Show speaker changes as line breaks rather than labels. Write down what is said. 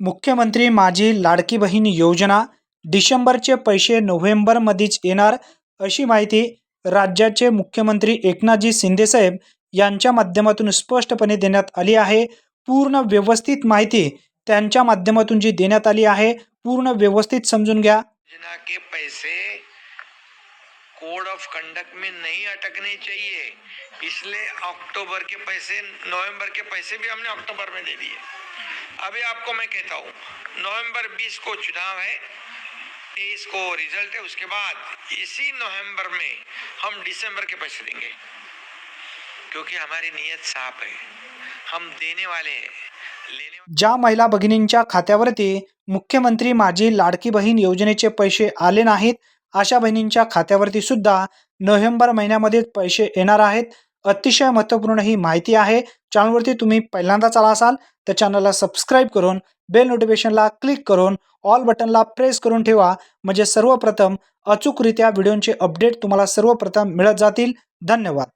मुख्यमंत्री माझी लाडकी बहीण योजना डिसेंबरचे पैसे नोव्हेंबरमध्येच येणार अशी माहिती राज्याचे मुख्यमंत्री एकनाथजी शिंदेसाहेब यांच्या माध्यमातून स्पष्टपणे देण्यात आली आहे. पूर्ण व्यवस्थित माहिती त्यांच्या माध्यमातून जी देण्यात आली आहे पूर्ण व्यवस्थित समजून घ्या.
योजना के पैसे कोड ऑफ कंडक्ट में नहीं अटकने चाहिए। इसलिए अक्टूबर के पैसे नवंबर के पैसे भी हमने अक्टूबर में दे दिए। अभी आपको मैं कहता हूँ नवंबर 20 को चुनाव है तेईस को रिजल्ट है उसके बाद इसी नवंबर में हम दिसंबर के पैसे देंगे। क्योंकि हमारी नीयत साफ है हम देने वाले हैं लेने
ज्या महिला भगिनींच्या खात्यावरती मुख्यमंत्री माझी लाडकी बहीण योजनेचे पैसे आले नाहीत अशा बहिणींच्या खात्यावरती सुद्धा नोव्हेंबर महिन्यामध्ये पैसे येणार आहेत. अतिशय महत्त्वपूर्ण ही माहिती आहे. चॅनलवरती तुम्ही पहिल्यांदाच आला असाल तर चॅनलला सबस्क्राईब करून बेल नोटिफिकेशनला क्लिक करून ऑल बटनला प्रेस करून ठेवा. म्हणजे सर्वप्रथम अचूकरित्या व्हिडिओचे अपडेट तुम्हाला सर्वप्रथम मिळत जातील. धन्यवाद.